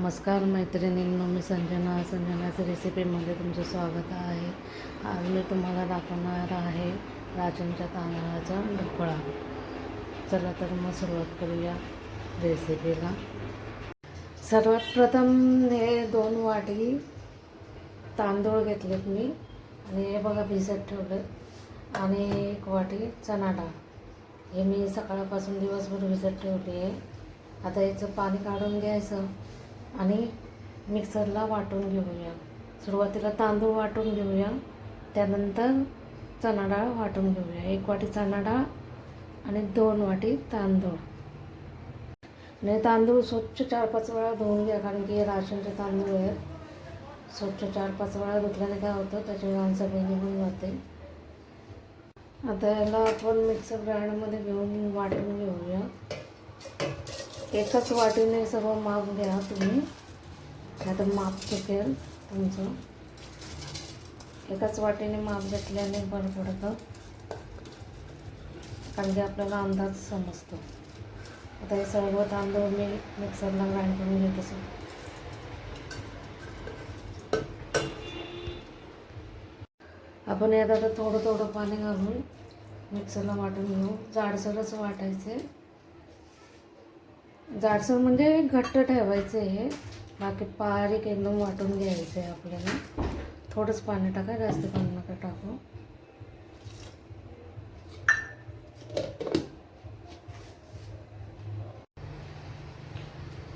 नमस्कार मैत्रिणींनो मी संजना. संजनाच्या रेसिपीमध्ये तुमचं स्वागत आहे. आज मी तुम्हाला दाखवणार आहे राजनच्या तांदळाचा ढोकळा. चला तर मग सुरुवात करूया रेसिपीला सर्वात प्रथम हे दोन वाटी तांदूळ घेतलेत मी. आणि हे बघा भिजत ठेवले आणि एक वाटी चणा डाळ. हे मी सकाळपासून दिवसभर भिजत ठेवली आहे. आता याचं पाणी काढून घ्यायचं. आणि मिक्सरला वाटून घेऊया. सुरुवातीला तांदूळ वाटून घेऊया. त्यानंतर चणा डाळ वाटून घेऊया. एक वाटी चणा डाळ आणि दोन वाटी तांदूळ. आणि तांदूळ स्वच्छ चार पाच वेळा धुवून घ्या कारण की हे राशनचे तांदूळ आहेत. स्वच्छ चार पाच वेळा धुतल्याने काय होतं? त्याची घाण सगळी निघून जाते. आता याला आपण मिक्सर ग्राइंडरमध्ये घेऊन वाटून घेऊया. एकाच वाटीने सगळं माप घ्या तुम्ही. आता तर माप चुकेल तुमचं. एकाच वाटीने माप घेतल्याने बरं पडतं. कारण की आपल्याला अंदाज समजतो. आता हे सर्व तांदूळ मी मिक्सरला ग्राइंड करून घेत असो आपण यात आता थोडं थोडं पाणी घालून मिक्सरला वाटून घेऊ. जाडसरच वाटायचे. जाडसर म्हणजे घट्ट ठेवायचं हे. बाकी बारीक एकदम वाटून घ्यायचं आहे आपल्याला. थोडंच पाणी टाका जास्त पाणी नका टाकू.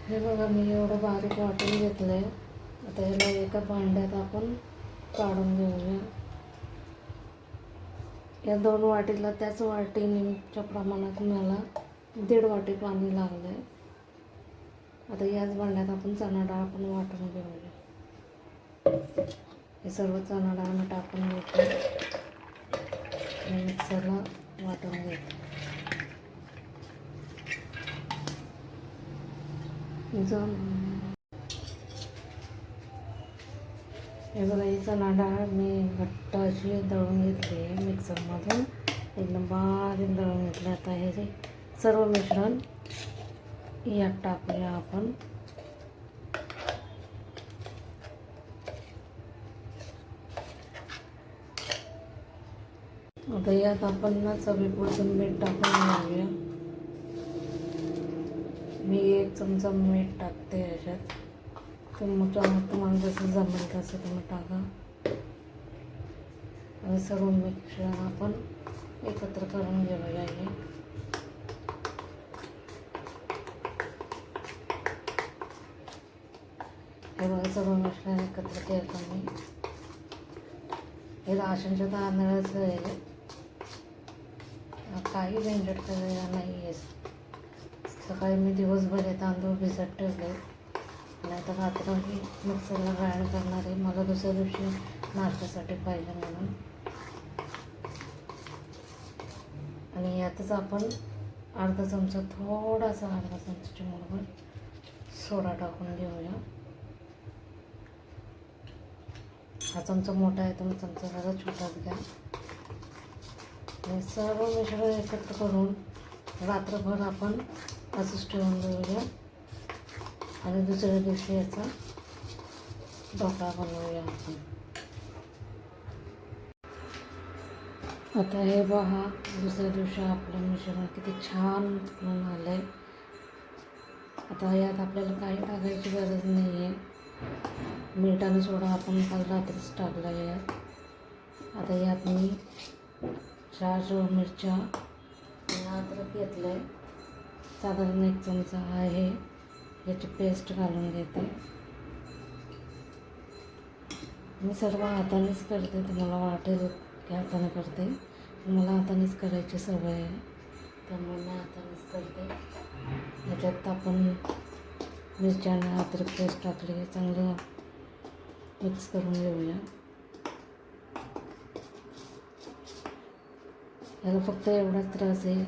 हे बघा मी एवढं बारीक वाटून घेतलं आहे आता ह्याला एका भांड्यात आपण काढून घेऊया. या दोन वाटीला त्याच वाटीच्या प्रमाणात मला दीड वाटी पाणी लागलं आहे आता याच भांड्यात आपण चणा डाळ आपण वाटून घेऊया. हे सर्व चणा डाळ टाकून घेतो आणि मिक्सरला वाटून घेतो हे बघा ही चणा डाळ मी घट्ट अशी दळून घेतली मिक्सरमधून. एकदम बारीक दळून घेतले आता हे सर्व मिश्रण यात टाकूया आपण. आता यात आपण ना चवीपुरतं मीठ टाकून घेऊया. मी एक चमचा मीठ टाकते याच्यात. तुमच्या तुम्हाला जसं जमेल तसं तुम्ही टाका. सर्व मिक्सर आपण एकत्र करून घेऊया हे. बघा सगळं मिश्रण एकत्र केलं मी हे राशनच्या तांदळाचं आहे काही झंझट करायला नाही आहे सकाळी मी दिवसभर हे तांदूळ भिजत ठेवले नाही तर रात्रही मिक्सरला ग्राइंड करणार आहे मला दुसऱ्या दिवशी नाश्त्यासाठी पाहिजे म्हणून आणि यातच आपण अर्धा चमचा थोडासा अर्धा चमचा चिमूटभर सोडा टाकून घेऊया हा चमचा मोठा आहे तुम्ही चमचा जरा छोटाच घ्या. हे सर्व मिश्रण एकत्र करून रात्रभर आपण असंच ठेवून देऊया. आणि दुसऱ्या दिवशी याचा ढोकळा बनवूया आपण. आता हे बघा दुसऱ्या दिवशी आपलं मिश्रण किती छान फुलून आलं आहे आता यात आपल्याला काही टाकायची गरज नाही आहे मीठ आणि सोडा आपण काल रात्रीच टाकला आहे यात आता यात मी चार मिरच्या आणि अद्रक घेतलं आहे साधारण एक चमचा आहे. याची पेस्ट घालून घेते. मी सर्व हातानेच करते तुम्हाला वाटेल की हाताने करते. मला हातानेच करायची सवय आहे. त्यामुळे मी हातानेच करते. याच्यात आपण मिरच्या अद्रक पेस्ट टाकली चांगलं मिक्स करून घेऊया. याला फक्त एवढाच त्रास आहे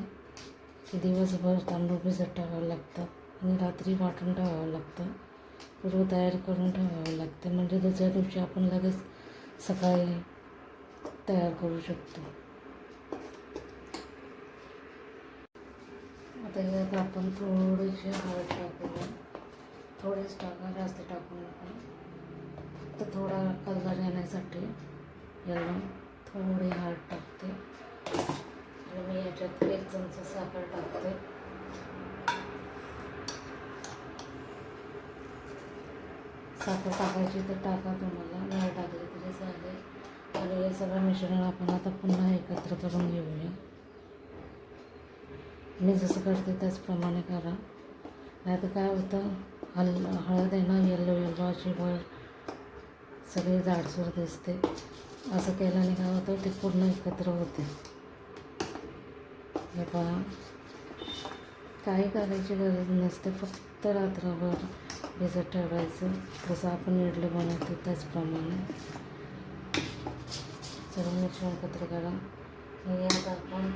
की दिवसभर तांदूळ भिजत ठेवावं लागतं आणि रात्री वाटून ठेवावं लागतं. पूर्व तयार करून ठेवावं लागतं. म्हणजे दुसऱ्या दिवशी आपण लगेच सकाळी तयार करू शकतो. आता यात आपण थोडीशी हळद टाकूया. थोडेच टाका जास्त टाकू नका तर थोडा कलर येण्यासाठी याला थोडी हार्ड टाकते. आणि मी याच्यात एक चमचा साखर टाकते. साखर टाकायची तर टाका तुम्हाला नाही टाकली तरी चालेल. आणि हे सगळं मिश्रण आपण आता पुन्हा एकत्र करून घेऊया. मी जसं करते त्याचप्रमाणे करा. नाही तर काय होतं हल हळद आहे ना येल्लो येल्लो अशी वर सगळी जाडसूर दिसते. असं केल्याने काय होतं ते पूर्ण एकत्र होते. हे पहा. काही करायची गरज नसते फक्त रात्रभर भिजत ठेवायचं. जसं आपण इडली बनवतो त्याचप्रमाणे. सगळं मिश्रण एकत्र करा. आणि यात आपण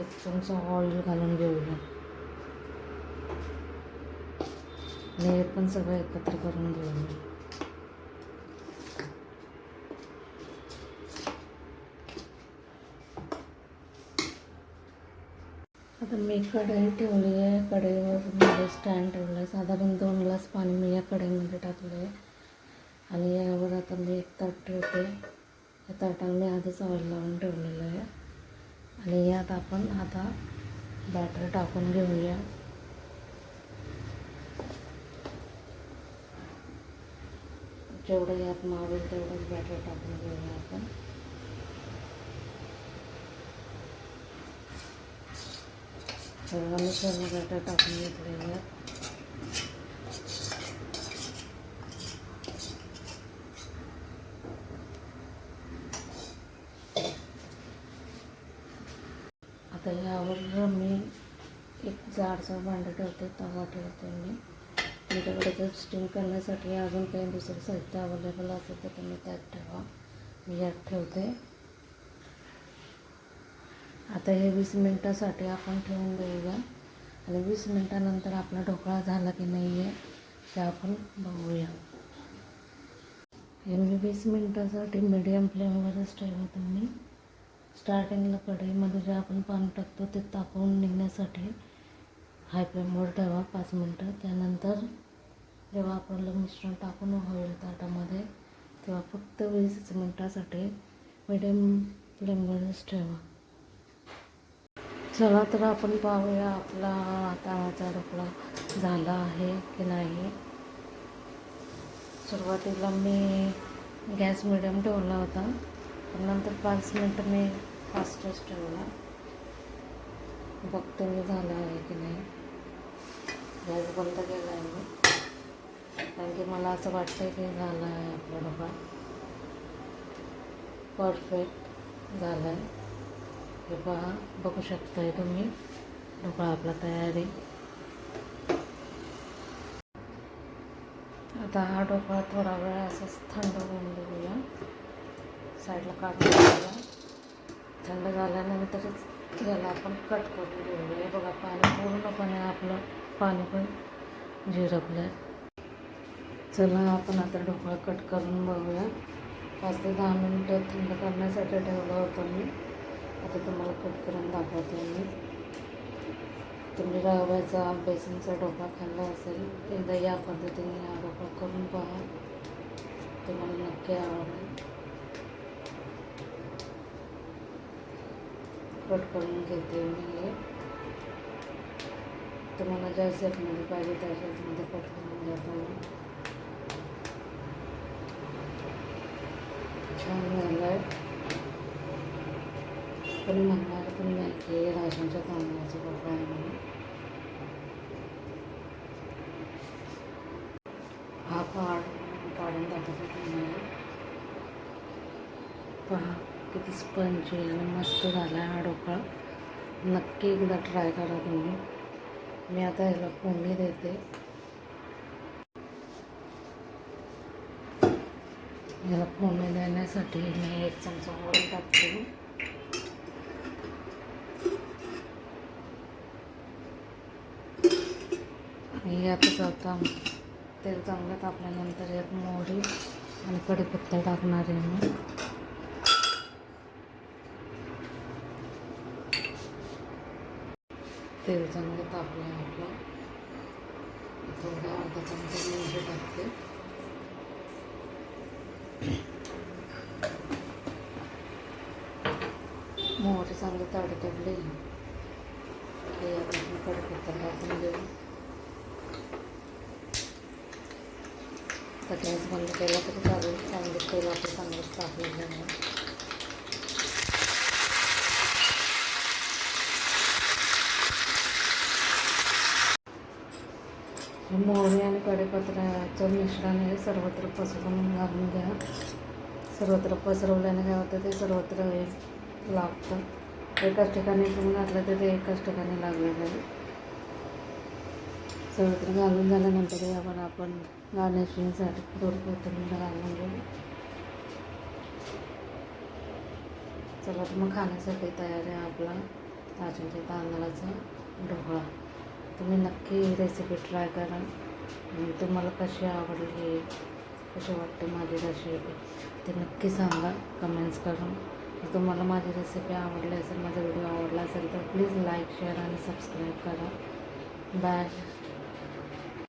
एक चमचा ऑइल घालून घेऊया. आणि हे पण सगळं एकत्र करून घेऊन आता मी कढई ठेवली आहे. कढईवर मध्ये स्टँड ठेवलं आहे. साधारण दोन ग्लास पाणी मी या कढईमध्ये टाकलं आहे आणि यावर आता मी एक ताट ठेवते. या ताटाला मी आधीच ऑइल लावून ठेवलेलं आहे. आणि यात आपण आता बॅटर टाकून घेऊया. जेवढं यात मावेल तेवढंच बॅटर टाकून घेऊया आपण. सर्वांनी सर्व बॅटर टाकून घेतलेलं आहे आता यावर मी एक जाडसं भांडं ठेवते तवा ठेवते मी तुमच्याकडे स्टीम करण्यासाठी अजून काही दुसरं साहित्य अवेलेबल असेल तर तुम्ही त्यात ठेवा. मी यात ठेवते. आता हे वीस मिनटासाठी आपण ठेवून देऊया. आणि वीस मिनटानंतर आपला ढोकळा झाला की नाही आहे ते आपण बघूया. हे मी वीस मिनटासाठी मीडियम फ्लेमवरच ठेवा तुम्ही. स्टार्टिंगला कढईमध्ये जे आपण पाणी टाकतो ते तापवून निघण्यासाठी हाय फ्लेमवर ठेवा पाच मिनटं. त्यानंतर जेव्हा आपल्याला मिश्रण टाकून होईल ताटामध्ये तेव्हा फक्त वीस मिनटासाठी मिडियम फ्लेमवरच ठेवा. चला तर आपण पाहूया आपला तांदळाचा ढोकळा झाला आहे की नाही. सुरुवातीला मी गॅस मिडियम ठेवला होता पण नंतर पाच मिनटं मी फास्टच ठेवला. बघते मी झालं आहे की नाही. गॅस बंद केला आहे मी. कारण की मला असं वाटतं की झालं आहे आपला डबा परफेक्ट झाला आहे हे पहा बघू शकताय तुम्ही. ढोकळा आपला तयार. आहे आता हा ढोकळा थोडा वेळ असंच थंड होऊन देऊया साईडला काढून घेऊया थंड झाल्यानंतरच याला आपण कट करून घेऊया. हे बघा पाणी पूर्णपणे आपलं पाणी पण झिरपलं आहे चला आपण आता ढोकळा कट करून बघूया. पाच ते दहा मिनटं थंड करण्यासाठी ठेवलं होतं मी. आता तुम्हाला कट करून दाखवते मी. तुम्ही रव्याचा बेसनचा ढोकळा खाल्ला असेल एकदा या पद्धतीने हा ढोकळा करून पहा. तुम्हाला नक्की आवडेल. कट करून घेते मी हे. तुम्हाला ज्या शेपमध्ये पाहिजे त्या शेपमध्ये कट करून घ्या छान झालं आहे पण म्हणणार पण नाही की राशनच्या तांदळाचं ढोकळा आहे म्हणून हा पाड पाडून दाखवतो तुम्हाला पहा किती स्पंज आणि मस्त झाला आहे हा ढोकळा नक्की एकदा ट्राय करा तुम्ही मी आता ह्याला फोडणी देते याला फोडणी देण्यासाठी मी एक चमचा ऑइल टाकते आणि यातच आता तेल चांगलं तापल्यानंतर यात मोहरी आणि कढीपत्ता टाकणार आहे मी. तेल चांगलं तापलं आपलं. थोडा अर्धा चमचा मीठ टाकते. मोहरी चांगली तडतडली ते आपण कडपत्ता टाकून देऊ तर बंद केला तरी चालेल. चांगलं तेल आपण चांगलंच टाकलेलं आहे. मोहरी आणि कढीपत्र्याचं मिश्रण हे सर्वत्र पसरवून घालून घ्या. सर्वत्र पसरवल्याने काय होतं? ते सर्वत्र हे लागतं. एकाच ठिकाणी तुम्ही घातलं तर ते एकाच ठिकाणी लागलं जाईल सर्वत्र घालून झाल्यानंतर आपण आपण गार्निशिंगसाठी थोडी कोथिंबीर घालून घेऊ. चला तर मग खाण्यासाठी तयार आहे आपला राजूच्या तांदळाचा ढोकळा. तुम्ही नक्की ही रेसिपी ट्राय करा. आणि तुम्हाला कशी आवडली कशी वाटते माझी रेसिपी ते नक्की सांगा. कमेंट्स करून. जर तुम्हाला माझी रेसिपी आवडली असेल माझा व्हिडिओ आवडला असेल तर प्लीज लाईक शेअर आणि सबस्क्राईब करा. बाय